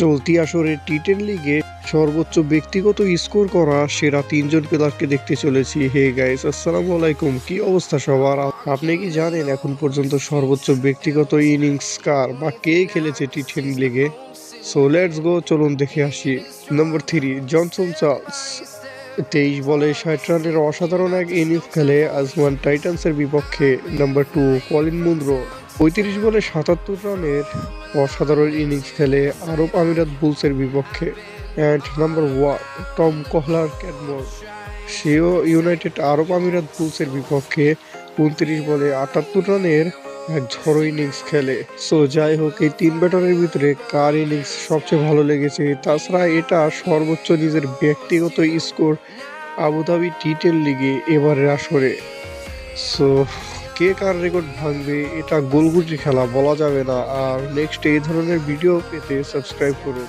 চলতি আসরে টি টেন লিগে সর্বোচ্চ ব্যক্তিগত স্কোর করা সেরা তিনজন প্লেয়ারকে দেখতে চলেছি। হে গাইস, আসসালামু আলাইকুম। কি অবস্থা সবার? আপনি কি জানেন এখন পর্যন্ত সর্বোচ্চ ব্যক্তিগত ইনিংস কার বা কে খেলেছে টি টেন লিগে? সো লেটস গো চলুন দেখে আসি। নম্বর থ্রি জনসন চার্লস তেইশ বলে ষাট রানের অসাধারণ এক ইনিংস খেলে আজমান টাইটান্সের বিপক্ষে। নাম্বার টু কলিন মুন্দ্রো পঁয়ত্রিশ বলে সাতাত্তর রানের অসাধারণ ইনিংস খেলে আরব আমিরাত বুলসের বিপক্ষে and number one Tom Kohler Cadmore. সেও ইউনাইটেড আরব আমিরাত বুলসের বিপক্ষে উনত্রিশ বলে আটাত্তর রানের এক ঝড়ো ইনিংস খেলে। সো যাই হোক, এই তিন ব্যাটারের ভিতরে কার ইনিংস সবচেয়ে ভালো লেগেছে? তাছাড়া এটা সর্বোচ্চ নিজের ব্যক্তিগত স্কোর আবুধাবি টি টেন লিগে এবারের আসরে। সো কে কার রেকর্ড ভাঙবে, এটা গোলগুটি খেলা, বলা যাবে না। আর নেক্সট এই ধরনের ভিডিও পেতে সাবস্ক্রাইব করুন।